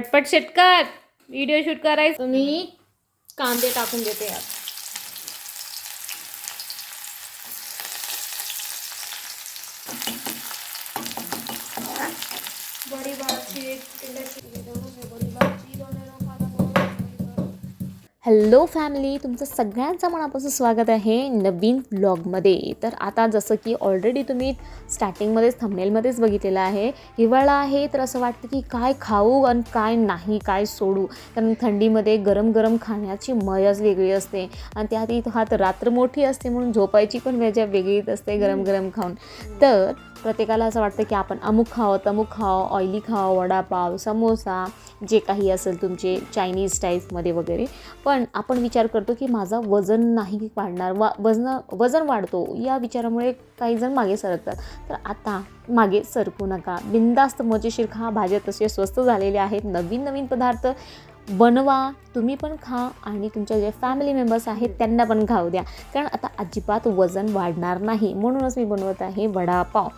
पटपट Shetkar video shoot करायचं. मी कांदे टाकून देते यात हॅलो फॅमिली तुमचं सगळ्यांचं मनापासून स्वागत आहे नवीन ब्लॉगमध्ये तर आता जसं की ऑलरेडी तुम्ही स्टार्टिंगमध्येच थंबनेलमध्येच बघितलेलं आहे. हिवाळा आहे तर असं वाटतं की काय खाऊ आणि काय नाही काय सोडू. कारण थंडीमध्ये गरम गरम खाण्याची मजाच वेगळी असते. आणि त्यात आधी हात रात्र मोठी असते म्हणून झोपायची पण मजा वेगळीच असते गरम गरम खाऊन. तर प्रत्येकाला असं वाटतं की आपण अमुक खावं तमुक खावं ऑइली खावं वडापाव समोसा जे काही असेल तुमचे चायनीज टाईपमध्ये वगैरे. पण आपण विचार करतो की माझा वजन नाही वाढणार वा वजन वजन वाढतो या विचारामुळे काही जण मागे सरकतात. तर आता मागे सरकू नका. बिंदास्त मजेशीर खा. भाज्या तसे स्वस्त झालेले आहेत. नवीन नवीन पदार्थ बनवा तुम्ही पण खा आणि तुमच्या जे फॅमिली मेंबर्स आहेत त्यांना पण खाऊ द्या. कारण आता अजिबात वजन वाढणार नाही. म्हणूनच मी बनवत आहे वडापाव.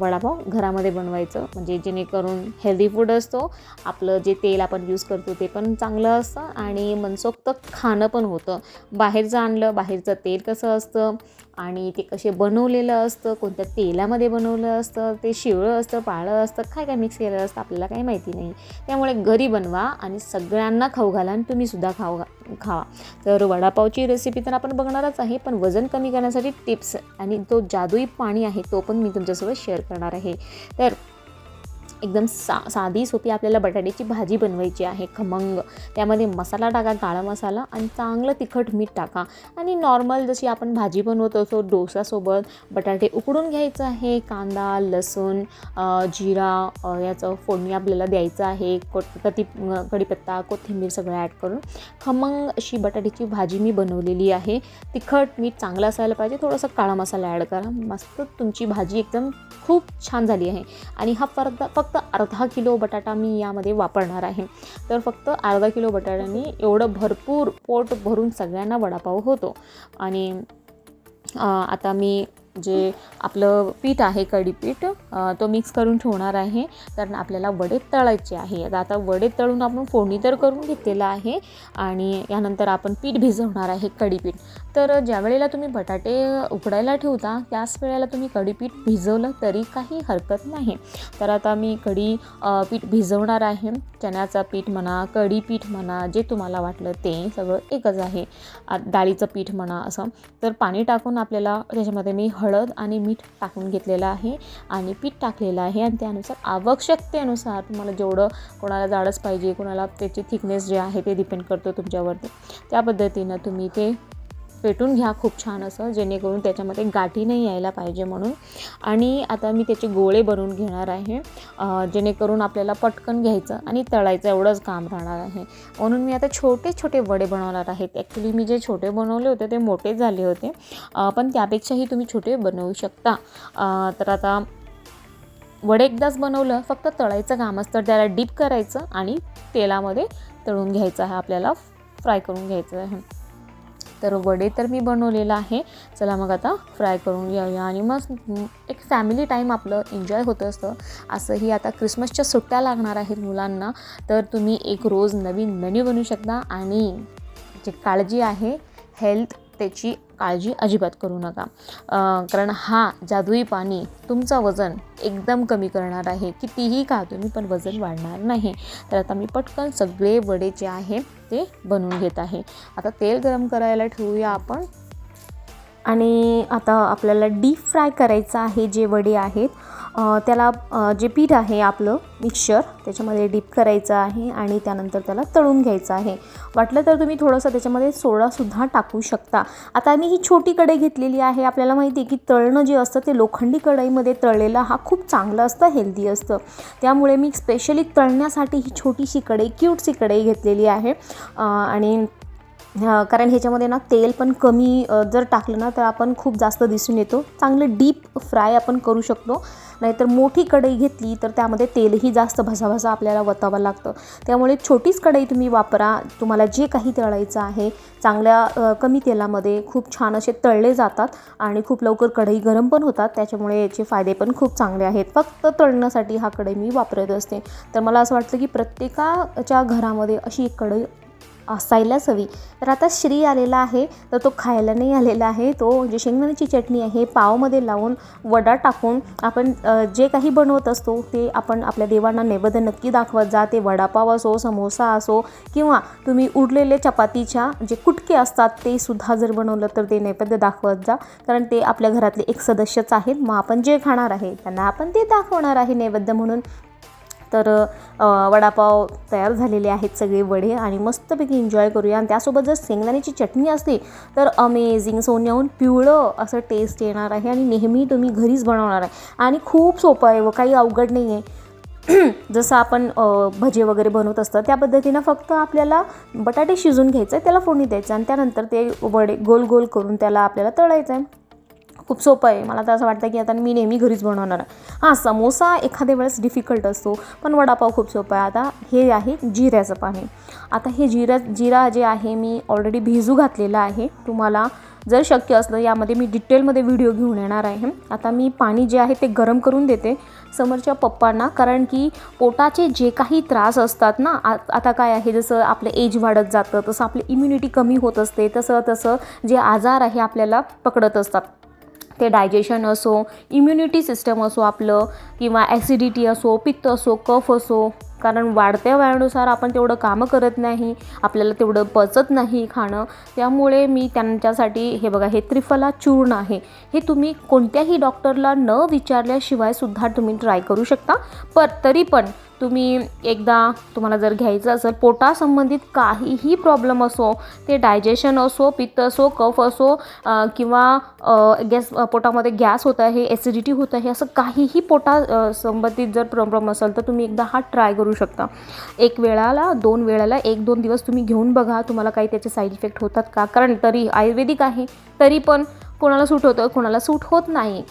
वडापाव घरामध्ये बनवायचं. म्हणजे जेणेकरून हेल्दी फूड असतो. आपलं जे तेल आपण यूज करतो ते पण चांगलं असतं आणि मनसोक्त खाणं पण होतं. बाहेरचं आणलं बाहेरचं तेल कसं असतं? आणि ते कसे बनवलेलं असतं कोणत्या तेलामध्ये बनवलं असतं ते शिवळं असतं पाळं असतं काय काय मिक्स केलेलं असतं आपल्याला काही माहिती नाही. त्यामुळे घरी बनवा आणि सगळ्यांना खाऊ घाला आणि तुम्हीसुद्धा खाऊ घा खावा. तर वडापावची रेसिपी तर आपण बघणारच आहे पण वजन कमी करण्यासाठी टिप्स आणि तो जादुई पाणी आहे तो पण मी तुमच्यासोबत शेअर करणार आहे. तर एकदम सा साधी सोपी आपल्याला बटाट्याची भाजी बनवायची आहे खमंग. त्यामध्ये मसाला टाका काळा मसाला आणि चांगलं तिखट मीठ टाका. आणि नॉर्मल जशी आपण भाजी बनवत असो डोसासोबत बटाटे उकडून घ्यायचं आहे कांदा लसूण जिरा याचं फोडणी आपल्याला द्यायचं आहे को कती कढीपत्ता कोथिंबीर सगळं ॲड करून. खमंग अशी बटाट्याची भाजी मी बनवलेली आहे. तिखट मीठ चांगलं असायला पाहिजे थोडंसं काळा मसाला ॲड करा. मस्त तुमची भाजी एकदम खूप छान झाली आहे. आणि हा फक्त फक्त अर्धा किलो बटाटा मी यामध्ये वापरणार आहे. तर फक्त अर्धा किलो बटाट्याने एवढं भरपूर पोट भरून सगळ्यांना वडापाव होतो. आणि आता मी जे आपलं पीठ आहे कढीपीठ तो मिक्स करून ठेवणार आहे. तर आपल्याला वडे तळायचे आहे. आता वडे तळून आपण फोडणी तर करून घेतलेलं आहे. आणि यानंतर आपण पीठ भिजवणार आहे कढीपीठ तर ज्या वेळेला तुम्ही बटाटे उकडायला ठेवता त्याच वेळेला तुम्ही कढीपीठ भिजवलं तरी काही हरकत नाही. तर आता मी कढी पीठ भिजवणार आहे. चण्याचं पीठ म्हणा कढीपीठ म्हणा जे तुम्हाला वाटलं ते सगळं एकच आहे. आ- डाळीचं पीठ म्हणा असं. तर पाणी टाकून आपल्याला त्याच्यामध्ये मी हळद आणि मीठ टाकून घेतलेलं आहे आणि पीठ टाकलेलं आहे आणि त्यानुसार आवश्यकतेनुसार तुम्हाला जेवढं कोणाला जाडच पाहिजे कोणाला त्याची थिकनेस जे आहे ते डिपेंड करतो तुमच्यावरती. त्या पद्धतीनं तुम्ही ते पेटून घ्या खूप छान असं जेणेकरून त्याच्यामध्ये गाठी नाही यायला पाहिजे म्हणून. आणि आता मी त्याचे गोळे बनवून घेणार आहे. जेणेकरून आपल्याला पटकन घ्यायचं आणि तळायचं एवढंच काम राहणार आहे. म्हणून मी आता छोटे छोटे वडे बनवणार आहेत ॲक्च्युली मी जे छोटे बनवले होते ते मोठे झाले होते. पण त्यापेक्षाही तुम्ही छोटे बनवू शकता. तर आता वडे एकदाच बनवलं फक्त तळायचं काम असतं त्याला डीप करायचं आणि तेलामध्ये तळून घ्यायचं आहे. आपल्याला फ्राय करून घ्यायचं आहे. तर वडे तर मी बनवलेलं आहे. चला मग आता फ्राय करून घेऊया. आणि मग एक फॅमिली टाईम आपलं एन्जॉय होत असतं. असंही आता क्रिसमसच्या सुट्ट्या लागणार आहेत मुलांना. तर तुम्ही एक रोज नवीन मेन्यू बनवू शकता. आणि जी काळजी आहे हेल्थ त्याची काळजी अजिबात करू नका. कारण हा जादुई पाणी तुमचं वजन एकदम कमी करणार आहे. कितीही खा तुम्ही पण वजन वाढणार नाही. तर आता मी पटकन सगळे वडे जे आहे ते बनवून घेत आहे. आता तेल गरम करायला ठेवूया आपण. आणि आता आपल्याला डीप फ्राय करायचं आहे जे वडे आहेत त्याला जे पीठ आहे आपलं मिक्सचर त्याच्यामध्ये डीप करायचं आहे आणि त्यानंतर त्याला तळून घ्यायचं आहे. वाटलं तर तुम्ही थोडंसं त्याच्यामध्ये सोडासुद्धा टाकू शकता. आता मी ही छोटी कढई घेतलेली आहे. आपल्याला माहिती आहे की तळणं जे असतं ते लोखंडी कढईमध्ये तळलेलं हा खूप चांगलं असतं हेल्दी असतं. त्यामुळे मी स्पेशली तळण्यासाठी ही छोटीशी कढई क्यूटशी कढई घेतलेली आहे. आणि कारण ह्याच्यामध्ये ना तेल पण कमी जर टाकलं ना तर आपण खूप जास्त दिसून येतो. चांगलं डीप फ्राय आपण करू शकतो. नाहीतर मोठी कढई घेतली तर त्यामध्ये तेलही जास्त भसाभसा आपल्याला वतावं लागतं. त्यामुळे छोटीच कढई तुम्ही वापरा. तुम्हाला जे काही तळायचं आहे चांगल्या कमी तेलामध्ये खूप छान असे तळले जातात आणि खूप लवकर कढई गरम पण होतात. त्याच्यामुळे याचे फायदे पण खूप चांगले आहेत. फक्त तळण्यासाठी हा कढई मी वापरत असते. तर मला असं वाटतं की प्रत्येकाच्या घरामध्ये अशी एक कढई असायलाच हवी. तर आता श्री आलेला आहे तर तो खायला नाही आलेला आहे. तो जे शेंगदाण्याची चटणी आहे पावमध्ये लावून वडा टाकून आपण जे काही बनवत असतो ते आपण आपल्या देवांना नैवेद्य नक्की दाखवत जा. ते वडापाव असो समोसा असो किंवा तुम्ही उरलेले चपातीच्या जे कुटके असतात ते सुद्धा जर बनवलं तर ते नैवेद्य दाखवत जा. कारण ते आपल्या घरातले एक सदस्यच आहेत. मग आपण जे खाणार आहे त्यांना आपण ते दाखवणार आहे नैवेद्य म्हणून. तर वडापाव तयार झालेले आहेत सगळे वडे आणि मस्तपैकी एन्जॉय करूया. आणि त्यासोबत जर शेंगदाण्याची चटणी असते तर अमेझिंग सोन्याहून पिवळं असं टेस्ट येणार आहे आणि नेहमी तुम्ही घरीच बनवणार आहे. आणि खूप सोपं आहे व काही अवघड नाही आहे जसं आपण भजे वगैरे बनवत असतं त्या पद्धतीनं फक्त आपल्याला बटाटे शिजून घ्यायचं आहे त्याला फोडणी द्यायचं आणि त्यानंतर ते वडे गोल गोल करून त्याला आपल्याला तळायचं आहे. खूप सोपं आहे. मला तर असं वाटतं की आता मी नेहमी घरीच बनवणार. आहे हां समोसा एखाद्या वेळेस डिफिकल्ट असतो पण वडापाव खूप सोपा आहे. आता हे आहे जिऱ्याचं पाणी. आता हे जिरा जिरा जे आहे मी ऑलरेडी भिजू घातलेलं आहे. तुम्हाला जर शक्य असलं यामध्ये मी डिटेलमध्ये व्हिडिओ घेऊन येणार आहे. आता मी पाणी जे आहे ते गरम करून देते समोरच्या पप्पांना कारण की पोटाचे जे काही त्रास असतात ना आ आता काय आहे जसं आपलं एज वाढत जातं तसं आपली इम्युनिटी कमी होत असते तसं तसं जे आजार आहे आपल्याला पकडत असतात. ते डायजेशन असो इम्युनिटी सिस्टम असो आपलं किंवा ॲसिडिटी असो पित्त असो कफ असो कारण वाढत्या वयानुसार आपण तेवढं कामं करत नाही आपल्याला तेवढं पचत नाही खाणं. त्यामुळे मी त्यांच्यासाठी हे बघा हे त्रिफला चूर्ण आहे. हे तुम्ही कोणत्याही डॉक्टरला न विचारल्याशिवाय सुद्धा तुम्ही ट्राय करू शकता. पर तरी पण तुम्ही एकदा तुम्हाला जर घ्यायचं असेल पोटासंबंधित काहीही प्रॉब्लेम असो ते डायजेशन असो पित्त असो कफ असो किंवा गॅस पोटामध्ये गॅस होत आहे ॲसिडिटी होत आहे असं काहीही पोटा संबंधित जर प्रॉब्लेम असेल तर तुम्ही एकदा हा ट्राय करू शकता. एक वेळाला दोन वेळाला एक दोन दिवस तुम्ही घेऊन बघा तुम्हाला काही त्याचे साईड इफेक्ट होतात का? कारण तरी आयुर्वेदिक आहे तरी पण कोणाला सूट होतं कोणाला सूट होत नाही.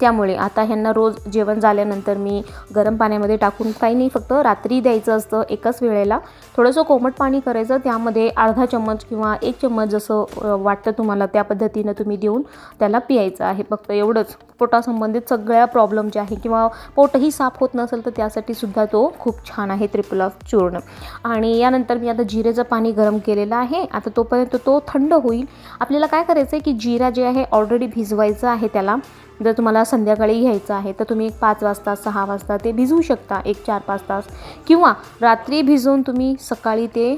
त्यामुळे आता ह्यांना रोज जेवण झाल्यानंतर मी गरम पाण्यामध्ये टाकून काही नाही फक्त रात्री द्यायचं असतं एकाच वेळेला. थोडंसं कोमट पाणी करायचं त्यामध्ये अर्धा चम्मच किंवा एक चम्मच जसं वाटतं तुम्हाला त्या पद्धतीनं तुम्ही देऊन त्याला पियायचं आहे. फक्त एवढंच. पोटासंबंधित सगळ्या प्रॉब्लेम जे आहे किंवा पोटही साफ होत नसेल तर त्यासाठी सुद्धा तो खूप छान आहे त्रिपुला चूर्ण. आणि यानंतर मी आता जिरेचं पाणी गरम केलेलं आहे. आता तोपर्यंत तो थंड होईल. आपल्याला काय करायचं आहे की जिरा जे आहे ऑलरेडी भिजवायचं आहे त्याला. जर तुम्हाला संध्याकाळी घ्यायचं आहे तर तुम्ही एक पाच वाजता सहा वाजता ते भिजवू शकता एक चार पाच तास. किंवा रात्री भिजवून तुम्ही सकाळी ते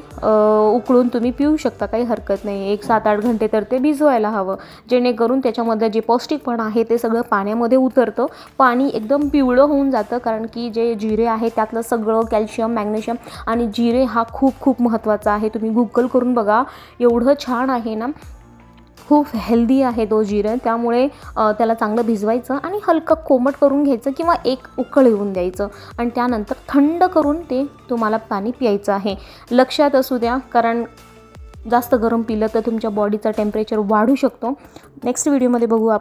उकळून तुम्ही पिऊ शकता काही हरकत नाही. एक सात आठ घंटे तर ते भिजवायला हवं. जेणेकरून त्याच्यामध्ये जे पौष्टिकपण आहे ते सगळं पाण्यामध्ये उतरतं. पाणी एकदम पिवळं होऊन जातं कारण की जे जिरे आहे त्यातलं सगळं कॅल्शियम मॅग्नेशियम आणि जिरे हा खूप खूप महत्त्वाचा आहे. तुम्ही गुगल करून बघा एवढं छान आहे ना. खूप हेल्दी आहे तो जिरं. त्यामुळे त्याला चांगलं भिजवायचं आणि हलकं कोमट करून घ्यायचं किंवा एक उकळ येऊन द्यायचं. आणि त्यानंतर थंड करून ते तुम्हाला पाणी प्यायचं आहे. लक्षात असू द्या कारण जास्त गरम पिलं तर तुमच्या बॉडीचा टेम्परेचर वाढू शकतो. नेक्स्ट व्हिडिओमध्ये बघू आपण.